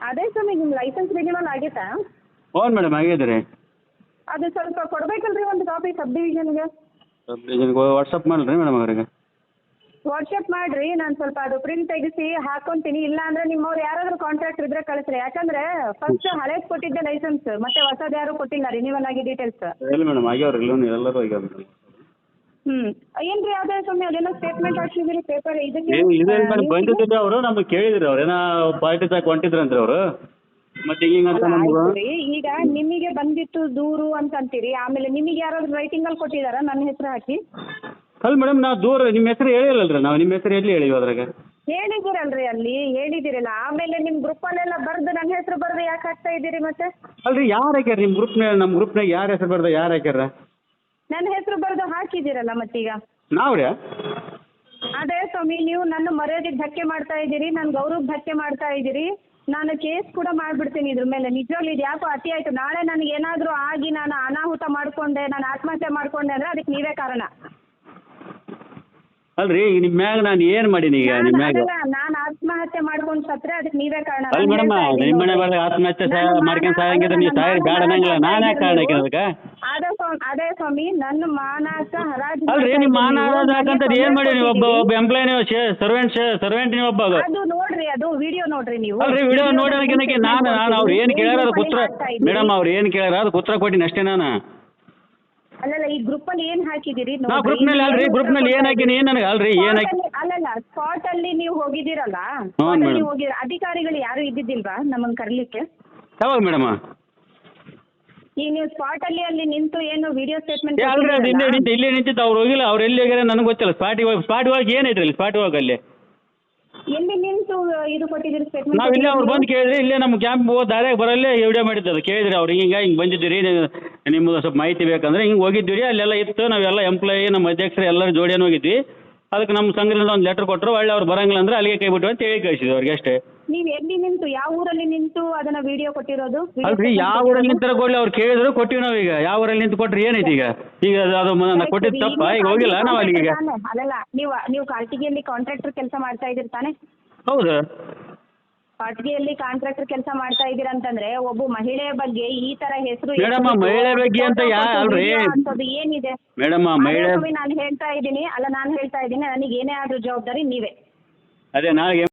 ಅದೇ ಸ್ವಾಮಿ ನಿಮ್ಮ licence renewal ಆಗೈತಾ? ಹ್ಞೂ ಮೇಡಮ್ ಆಗಿದೆ ರೀ ಅದು ಸ್ವಲ್ಪ ಕೊಡ್ಬೇಕಲ್ರಿ ಒಂದು ಕಾಪಿ ಸಬ್ ಡಿವಿಷನ್ಗೆ ವಾಟ್ಸಪ್ ಮಾಡಲ್ರಿ ಮೇಡಮ್ ಅವರಿಗೆ? ವಾಟ್ಸಪ್ ಮಾಡ್ರಿ ನಾನು ಸ್ವಲ್ಪ ಅದು ಪ್ರಿಂಟ್ ತೆಗಿಸಿ ಹಾಕೊಂತೀನಿ. ಇಲ್ಲ ಅಂದ್ರೆ ನಿಮ್ಮವ್ರು ಯಾರಾದ್ರೂ ಕಾಂಟ್ರಾಕ್ಟ್ ಇದ್ರೆ ಕಳಿಸ್ರಿ. ಯಾಕಂದ್ರೆ ಫಸ್ಟ್ ಹಳೆದು ಕೊಟ್ಟಿದ್ದೆ ಲೈಸೆನ್ಸ್ ಮತ್ತೆ ಹೊಸದ್ ಯಾರು ಕೊಟ್ಟಿಲ್ಲ ರಿನ್ಯೂವಲ್ ಆಗಿ ಡೀಟೇಲ್ಸ್ ಇಲ್ಲ ಮೇಡಮ್ ಆಗ್ಯಾವ್ರಿ ಎಲ್ಲರೂ ಆಗ್ಯಾವ ಹ್ಞೂ ಏನ್ರಿ ಅದೇ ಸ್ವಾಮಿ ಅದೇನೋ ಸ್ಟೇಟ್ಮೆಂಟ್ ಹಾಕ್ಸಿದಿರಿ ಪೇಪರ್ ಇದಕ್ಕೆ ಮೇಡಮ್ ಬಂದಿದ್ದಿಲ್ಲ ಅವರು ನಮಗೆ ಕೇಳಿದ್ರಿ ಅವ್ರು. ಏನೋ ಪಾರ್ಟಿ ತಗ ಹೊಂಟಿದ್ರಂತ್ರಿ ಅವರು. ಮತ್ತೆ ಹಿಂಗೆ ಅಂತ ನಮ್ಗೆ? ಆಯ್ತು ರೀ ಈಗ ನಿಮಗೆ ಬಂದಿತ್ತು ದೂರು ಅಂತ ಅಂತೀರಿ ಆಮೇಲೆ ನಿಮಗೆ ಯಾರಾದ್ರೂ ರೈಟಿಂಗ್ ಅಲ್ಲಿ ಕೊಟ್ಟಿದಾರ? ನನ್ನ ಹೆಸರು ಹಾಕಿ. ಅಲ್ಲ ಮೇಡಮ್ ನಾವು ದೂರ ನಿಮ್ಮ ಹೆಸರು ಹೇಳಿಲ್ಲಲ್ರಿ ನಾವು. ನಿಮ್ಮ ಹೆಸರು ಎಲ್ಲಿ ಹೇಳಿವಿ ಅದ್ರಾಗ? ಹೇಳಿದಿರಲ್ರಿ ಅಲ್ಲಿ ಹೇಳಿದಿರಲ್ಲ ಆಮೇಲೆ ನಿಮ್ ಗ್ರೂಪ್ ಅಲ್ಲೆಲ್ಲ ಬರ್ದು ನನ್ನ ಹೆಸರು ಬರ್ದು ಯಾಕೆ ಹಾಕ್ತಾ ಇದ್ದೀರಿ ಮತ್ತೆ? ಅಲ್ರಿ ಯಾರು ಹಾಕ್ಯಾರ ನಿಮ್ಮ ನಮ್ ನಮ್ಮ ಗ್ರೂಪ್ನಾಗ ಯಾರು ಹೆಸರು ಬರ್ದ ಯಾರು ಹಾಕ್ಯಾರ? ನನ್ನ ಹೆಸರು ಬರೆದು ಹಾಕಿದಿರಲ್ಲ ಮತ್ತೀಗ? ಅದೇ ಸ್ವಾಮಿ ನೀವು ನನ್ನ ಮರ್ಯಾದೆಗೆ ಧಕ್ಕೆ ಮಾಡ್ತಾ ಇದ್ದೀರಿ ನನ್ನ ಗೌರವ ಧಕ್ಕೆ ಮಾಡ್ತಾ ಇದ್ದೀರಿ. ನಾನು ಕೇಸ್ ಕೂಡ ಮಾಡ್ಬಿಡ್ತೀನಿ ಇದ್ರ ಮೇಲೆ. ನಿಜವಾಗ್ಲೂ ಇದು ಯಾಕೋ ಅತಿ ಆಯ್ತು? ನಾಳೆ ನನಗೆ ಏನಾದರೂ ಆಗಿ ನಾನು ಅನಾಹುತ ಮಾಡ್ಕೊಂಡೆ ನಾನು ಆತ್ಮಹತ್ಯೆ ಮಾಡ್ಕೊಂಡೆ ಅಂದ್ರೆ ಅದಕ್ಕೆ ನೀವೇ ಕಾರಣ. ಅಲ್ರಿ ಈಗ ನಿಮ್ಮ ಮ್ಯಾಗ ನಾನು ಏನ್ ಮಾಡೀನಿ ಈಗ ನಿಮ್ ಮ್ಯಾಗ? ನಾನು ಆತ್ಮಹತ್ಯೆ ಮಾಡ್ಕೊಂಡು ಸತ್ರೆ ಅದಕ್ಕೆ ನೀವೇ ಕಾರಣ. ಅಲ್ಲ ಮೇಡಮ್ ಮನೆ. ಆತ್ಮಹತ್ಯೆ ಮಾಡ್ಕೊಂಡು ಸಾಯಂಗಿದ್ರೆ ನೀವು ಬೇಡ ಅನ್ನಂಗಿಲ್ಲ ನಾನು ಕಾರಣ ಅದಕ್ಕೆ ಅದೇ ಸ್ವಾಮಿ ನನ್ನ ಮಾನಸ ಹರಾಜು ಅಲ್ರಿ ಮಾಡ್ತಾ ನಿಮ್ಮ ಮಾನ ಇದ್ದೀರಿ. ಹರಾಜು ಹಾಕಂತ ನನಗೆ ಏನು ಮಾಡಿ ನೀವು ಒಬ್ಬ ಒಬ್ಬ ಎಂಪ್ಲಾಯ್ ನೀವು ಸರ್ವೆಂಟ್ ಸರ್ವೆಂಟ್ ನೀವು ಒಬ್ಬ ಅದು. ನೋಡ್ರಿ ಅದು ವಿಡಿಯೋ ನೋಡ್ರಿ ನೀವು. ಅಲ್ರಿ ವಿಡಿಯೋ ನೋಡೋದಕ್ಕೆ ನಾನು ನಾನು ಅವ್ರು ಏನು ಕೇಳ್ಯಾರ ಅದು ಉತ್ತರ ಮೇಡಮ್ ಅವ್ರು ಏನ್ ಕೇಳ್ಯಾರ ಅದು ಕೊಡಿ ಕೊಟ್ಟಿನಿ ಅಷ್ಟೇ ನಾನು. ಅಲ್ಲಲ್ಲ ಈ ಗ್ರೂಪ್ ಅಲ್ಲಿ ಏನ್ ಹಾಕಿದಿರಿ ನಾ ಗ್ರೂಪ್ನಲ್ಲಿ ಅಲ್ರಿ ಗ್ರೂಪ್ನಲ್ಲಿ ಏನ್ ಹಾಕಿನಿ ಏನ್ ನನಗೆ ಅಲ್ರಿ ಏನ್ ಹಾಕಿ ಅಲ್ಲಲ್ಲ ಸ್ಪಾಟ್ ಅಲ್ಲಿ ನೀವು ಹೋಗಿದ್ದೀರಲ್ಲ? spot ಅಲ್ಲಿ madam. ಹೋಗಿ ಅಧಿಕಾರಿಗಳು ಯಾರು ಇದ್ದಿದ್ದಿಲ್ವಾ ನಮ್ಮನ್ನ ಕರ್ಲಿಕ್ಕೆ? ಯಾವಾಗ ಮೇಡಮ್? ಈಗ ನೀವು ಸ್ಪಾಟ್ ಅಲ್ಲಿ ಅಲ್ಲಿ ನಿಂತು ಏನು ವಿಡಿಯೋ ಸ್ಟೇಟ್ಮೆಂಟ್ ಅಲ್ರಿ ಅದು ಇಲ್ಲೇ ನಿಂತು ಇಲ್ಲೇ ನಿಂತಿತ್ತು ಅವ್ರು ಹೋಗಿಲ್ಲ ಅವ್ರು ಎಲ್ಲಿ ಹೋಗ್ಯಾರ ನನಗೆ ಗೊತ್ತಿಲ್ಲ. ಸ್ಪಾಟ್ ಇವಾಗ ಸ್ಪಾಟ್ ಹೋಗಿ ಏನೈತ್ರಿ ಸ್ಪಾಟ್ ಹೋಗಿ ಅಲ್ಲಿ? ಎಲ್ಲಿ ನಿಂತು ಇದು ಕೊಟ್ಟಿದ್ದೀರಿ ನಾವು ಇಲ್ಲೇ ಅವ್ರು ಬಂದು ಸ್ಟೇಟ್ಮೆಂಟ್ ಕೇಳಿದ್ರಿ ಇಲ್ಲೇ ನಮ್ಮ ಕ್ಯಾಂಪ್ ಹೋಗಿ ದಾರ್ಯಾಗ ಬರಲ್ಲೇ ವಿಡಿಯೋ ಮಾಡಿದ್ದು ಅದು. ಕೇಳಿದ್ರಿ ಅವ್ರು ಹಿಂಗ ಹಿಂಗೆ ಬಂದಿದ್ದೀರಿ ನಿಮ್ಗೆ ಸ್ವಲ್ಪ ಮಾಹಿತಿ ಬೇಕಂದ್ರೆ ಹಿಂಗೆ ಹೋಗಿದ್ವಿ ರೀ ಅಲ್ಲೆಲ್ಲ ಇತ್ತು ನಾವೆಲ್ಲ ಎಂಪ್ಲಾಯಿ ನಮ್ಮ ಅಧ್ಯಕ್ಷರು ಎಲ್ಲರೂ ಜೋಡಿಯನ್ನು ಹೋಗಿದ್ವಿ. ಅದಕ್ಕೆ ನಮ್ಮ ಸಂಘದಿಂದ ಒಂದು ಲೆಟರ್ ಕೊಟ್ಟರು ಒಳ್ಳೆ ಅವ್ರು ಬರಂಗಿಲ್ಲ ಅಂದ್ರೆ ಅಲ್ಲಿಗೆ ಕೈ ಬಿಟ್ಟು ಅಂತ ಹೇಳಿ ಕಳಿಸಿದ್ವಿ ಅವ್ರಿಗೆ ಅಷ್ಟೇ. ನೀವ್ ಎಲ್ಲಿ ನಿಂತು ಯಾವ ಊರಲ್ಲಿ ನಿಂತು ಅದನ್ನ ವಿಡಿಯೋ ಕೊಟ್ಟಿರೋದು? ಅಲ್ರಿ ಯಾವ ಊರಲ್ಲಿ ನಿಂತರ ಕೊಡ್ಲಿ ಅವ್ರು ಕೇಳಿದ್ರು ಕೊಟ್ಟಿವಿ ನಾವು ಈಗ ಯಾವ ಊರಲ್ಲಿ ನಿಂತು ಕೊಟ್ರಿ ಏನೈತಿ ಈಗ? ಈಗ ಅದು- ಅದು ಮ- ನಾ ಕೊಟ್ಟಿದ್ದು ತಪ್ಪ? ಈಗ ಹೋಗಿಲ್ಲ ನಾವು ಅಲ್ಲಿಗೆ? ಅಲ್ಲಲ್ಲ ನೀವು ನೀವು ಕಾರ್ಟಿಗೆಯಲ್ಲಿ ಕಾಂಟ್ರಾಕ್ಟರ್ ಕೆಲಸ ಮಾಡ್ತಾ ಇದೀರ ತಾನೆ? ಹೌದು. ಕಾಟಿಗೆಯಲ್ಲಿ ಕಾಂಟ್ರಾಕ್ಟರ್ ಕೆಲಸ ಮಾಡ್ತಾ ಇದೀರ ಅಂತಂದ್ರೆ ಒಬ್ಬ ಮಹಿಳೆಯ ಬಗ್ಗೆ ಈ ತರ ಹೆಸರು ಆ ಮಹಿಳೆ ಬಗ್ಗೆ ಅಂತ ಯಾ- ಅಲ್ರಿ. ಏನಿದೆ? ಮೇಡಮ್ ಮಹಿಳೆ ನಾನು ಹೇಳ್ತಾ ಇದ್ದೀನಿ. ಅಲ್ಲ ನಾನು ಹೇಳ್ತಾ ಇದ್ದೀನಿ. ನನಗೆ ಏನೇ ಆದ್ರೂ ಜವಾಬ್ದಾರಿ ನೀವೇ. ಅದೇ ನಾಳೆ